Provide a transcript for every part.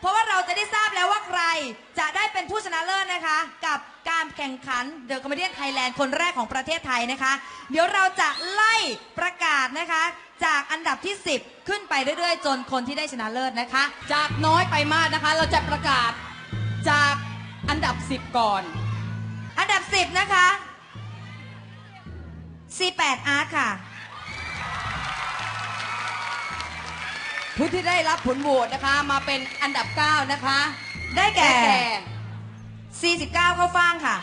เพราะว่าเราจะได้ทราบแล้วว่าใครจะได้เป็นผู้ชนะเลิศนะคะ กับการแข่งขัน The Comedian Thailand คนแรกของประเทศไทยนะคะ เดี๋ยวเราจะไล่ประกาศนะคะ จากอันดับที่ 10 ขึ้นไปเรื่อยๆ จนคนที่ได้ชนะเลิศนะคะ จากน้อยไปมากนะคะ เราจะประกาศจากอันดับ 10 ก่อน อันดับ 10 นะคะ C8 Art ค่ะ ผู้ที่ได้รับผลโหวตนะคะมาเป็นอันดับ 9 นะคะ ได้แก่ ได้แก่49 เข้าฟ่างค่ะ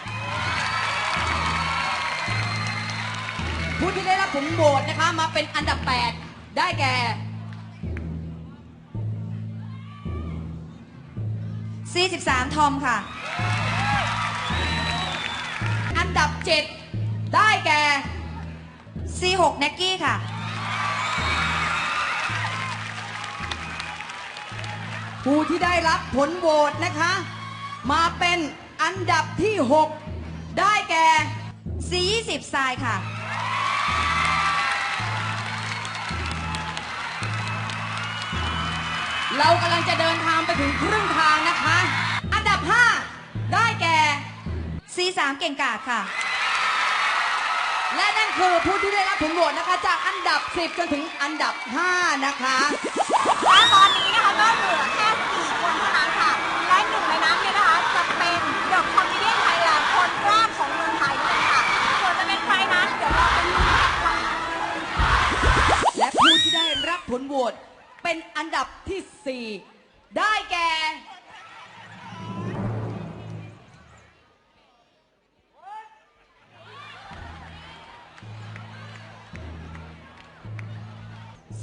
ผู้ที่ได้รับผลโหวตนะคะมาเป็นอันดับ 8 ได้แก่ 43 ทอมค่ะ อันดับ 7 ได้แก่ C6 แน็กกี้ค่ะ ผู้ที่ได้รับผลโหวตนะคะ มาเป็นอันดับที่ 6 ได้แก่ C20 ทรายค่ะ เรากำลังจะเดินทางไปถึงครึ่งทางนะคะ อันดับ 5 ได้แก่ C3 เก่งกาจค่ะ และนั่นคือผู้ที่ได้รับผลโหวตนะคะจากอันดับ 10 จนถึงอันดับ 5 นะคะ และตอนนี้นะคะก็เหลือแค่สี่คนเท่านั้นค่ะ และหนึ่งในนั้นเนี่ยนะคะจะเป็นเดอะคอมมิเดียนไทยแลนด์คนแรกของเมืองไทยเลยค่ะส่วนจะเป็นใครนั้นเดี๋ยวเราไปลุ้นกันค่ะและผู้ที่ได้รับผลโหวตเป็นอันดับที่ 4 ได้แก่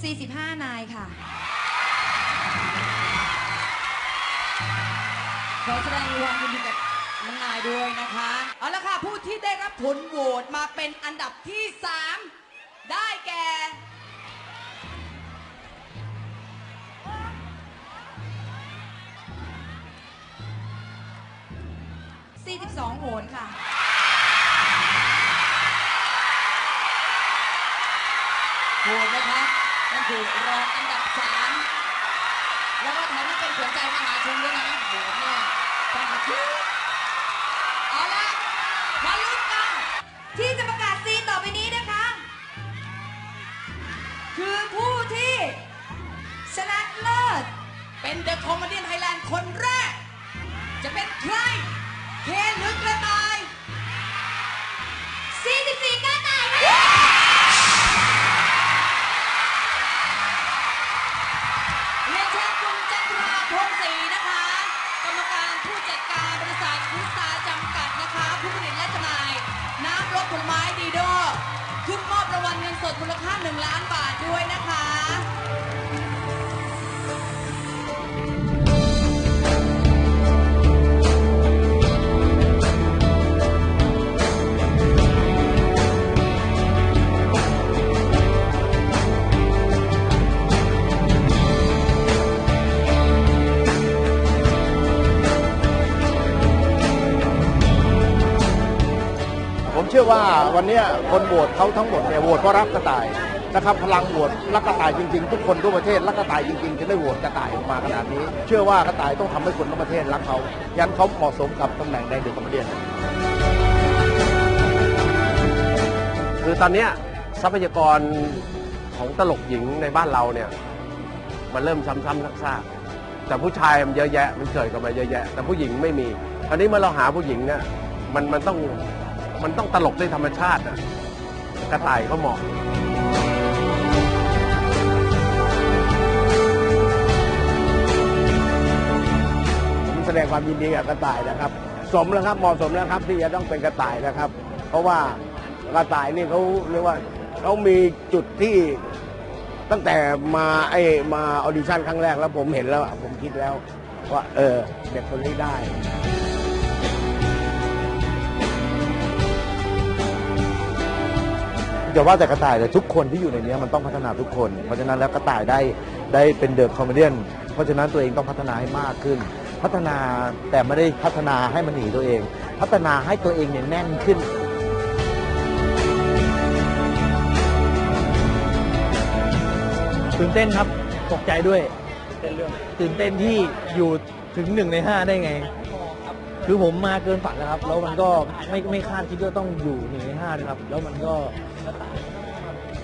45 นายค่ะ ขอแสดงความยินดีกับน้องนายด้วยนะคะ เอาละค่ะ ผู้ที่ได้รับผลโหวตมาเป็นอันดับที่ 3 ได้แก่ 42โหนค่ะ โหวตนะ นั่นคือรองอันดับ3แล้วก็แถมเป็นขวัญใจมหาชนด้วยนะโหเนี่ยต้องขอบคุณเอาละมาลุ้นกัน ที่จะประกาศซีต่อไปนี้นะคะ คือผู้ที่ชนะเลิศ เป็นเดอะคอมเมดี้ไทยแลนด์คนแรก จะเป็นใคร เคนหรือกระต่าย44 ดมูลค่า 1 ล้านบาท ว่าวันนี้คนโหวตเขาทั้งหมดเนี่ยโหวตเพราะรักกระต่ายนะครับพลังโหวตรักกระต่ายจริงๆ ทุกคนทั่วประเทศรักกระต่ายจริงๆจะได้โหวตกระต่ายออกมาขนาดนี้ เชื่อว่ากระต่ายต้องทำให้คนทั้งประเทศรักเขายันเขาเหมาะสมกับตำแหน่งในเดือดคอมเมเดียนคือตอนนี้ทรัพยากรของตลกหญิงในบ้านเราเนี่ยมันเริ่มซ้ำๆซากๆแต่ผู้ชายมันเยอะแยะมันเกิดกันมาเยอะแยะ แต่ผู้หญิงไม่มีคราวนี้เมื่อเราหาผู้หญิงเนี่ยมันมันต้อง มันต้องตลกด้วยธรรมชาติอะกระต่ายเขาเหมาะผมแสดงความยินดีกับกระต่ายนะครับ สมแล้วครับเหมาะสมแล้วครับ ที่จะต้องเป็นกระต่ายนะครับ เพราะว่ากระต่ายนี่เขาเรียกว่าเขามีจุดที่ตั้งแต่มาไอ้มาออดิชั่นครั้งแรกแล้วผมเห็นแล้วอะผมคิดแล้ว ว่า เออ เด็กคนนี้ได้ อย่าว่าแต่กระต่ายเลยทุกคนที่อยู่ในนี้มันต้องพัฒนาทุกคน เพราะฉะนั้นแล้วกระต่ายได้ได้เป็นเดอะคอมเมเดี้เพราะฉะนั้นตัวเองต้องพัฒนาให้มากขึ้น พัฒนาแต่ไม่ได้พัฒนาให้มันหนีตัวเอง พัฒนาให้ตัวเองเนี่ยแน่นขึ้น ตื่นเต้นครับตกใจด้วยตื่นเต้นที่อยู่ถึงหนึ่งในห้าได้ไง คือผมมาเกินฝันแล้วครับ แล้วมันก็ไม่ไม่คาดคิดว่าต้องอยู่หนึ่งในห้านะครับ แล้วมันก็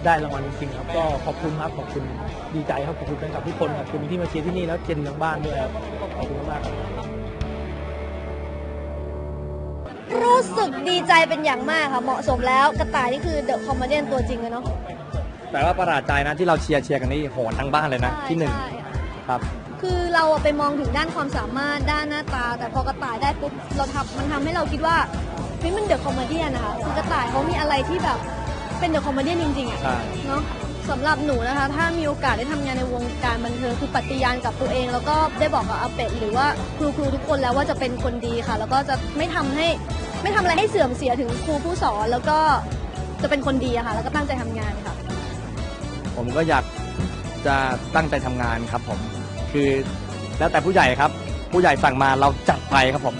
ได้รางวัลจริงๆครับก็ขอบคุณครับขอบคุณดีใจครับขอบคุณแฟนคลับทุกคนขอบคุณที่มาเชียร์ที่นี่แล้วเจนทางบ้านด้วยครับขอบคุณมากครับรู้สึกดีใจเป็นอย่างมากค่ะเหมาะสมแล้วกระต่ายนี่คือเดอะคอมเมดี้ตัวจริงเลยเนาะแต่ว่าประหลาดใจนะที่เราเชียร์เชียร์กันนี่โหนทั้งบ้านเลยนะใช่ที่หนึ่งใช่ค่ะครับคือเราอะไปมองถึงด้านความสามารถด้านหน้าตา แต่พอกระต่ายได้ปุ๊บเราทำมันทำให้เราคิดว่าเฮ้ยมันเดอะคอมเมดี้นะคะคือกระต่ายเขามีอะไรที่แบบ เป็นเดอะคอมเมดี้จริงๆอะใช่ เนาะสำหรับหนูนะคะ ถ้ามีโอกาสได้ทำงานในวงการบันเทิงคือปฏิญาณกับตัวเอง แล้วก็ได้บอกกับอาเป็ดหรือว่าครูครูๆทุกคนแล้วว่าจะเป็นคนดีค่ะ แล้วก็จะไม่ทำให้ไม่ทำอะไรให้เสื่อมเสียถึงครูผู้สอนแล้วก็จะเป็นคนดีอะค่ะ แล้วก็ตั้งใจทำงานค่ะ ผมก็อยากจะตั้งใจทำงานครับผม คือแล้วแต่ผู้ใหญ่ครับ ผู้ใหญ่สั่งมาเราจัดไปครับผม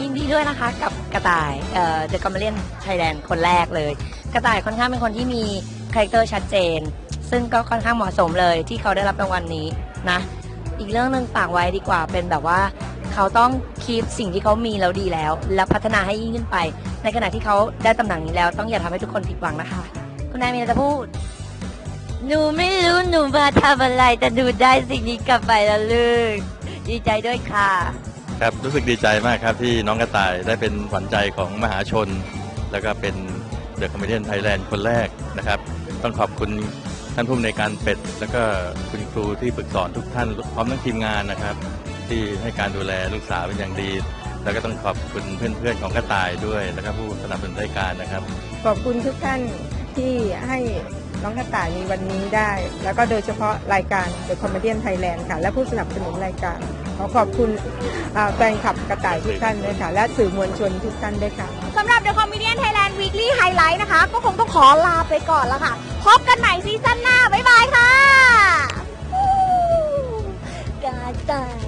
ยินดีด้วยนะคะกับกระต่ายเอ่อ The Chameleon Thailand คนแรกเลย กระต่ายค่อนข้างเป็นคนที่มีคาแรคเตอร์ชัดเจน ซึ่งก็ค่อนข้างเหมาะสมเลยที่เขาได้รับรางวัลนี้นะ อีกเรื่องหนึ่งฝากไว้ดีกว่าเป็นแบบว่า เขาต้องคีปสิ่งที่เขามีแล้วดีแล้ว แล้วพัฒนาให้ยิ่งขึ้นไป ในขณะที่เขาได้ตำแหน่งนี้แล้ว ต้องอย่าทำให้ทุกคนผิดหวังนะคะ คุณนายมีอะไรจะพูด หนูไม่รู้หนูมาทำอะไรแต่หนูได้สิ่งนี้กลับไปแล้วลูกดีใจด้วยค่ะ ครับรู้สึกดีใจมากครับที่น้องกระต่ายได้เป็นขวัญใจของมหาชน แล้วก็เป็น เดอะคอมเมดี้ไทยแลนด์คนแรกนะครับ ต้องขอบคุณท่านผู้อำนวยการเป็ด แล้วก็คุณครูที่ฝึกสอนทุกท่านพร้อมทั้งทีมงานนะครับ ที่ให้การดูแลลูกสาวเป็นอย่างดี แล้วก็ต้องขอบคุณเพื่อนๆของกระต่ายด้วยแล้วก็ผู้สนับสนุนรายการนะครับ ขอบคุณทุกท่านที่ให้น้องกระต่ายมีวันนี้ได้ แล้วก็โดยเฉพาะรายการ The Comedian Thailand ค่ะ และผู้สนับสนุนรายการ ขอขอบคุณอ่าแฟนคลับกระต่ายทุกท่านด้วยค่ะ และสื่อมวลชนทุกท่านด้วยค่ะสำหรับ The Comedian Thailand Weekly Highlight นะคะ ก็คงต้องขอลาไปก่อนแล้วค่ะ พบกันใหม่ซีซั่นหน้า บ๊ายบายค่ะกาตาย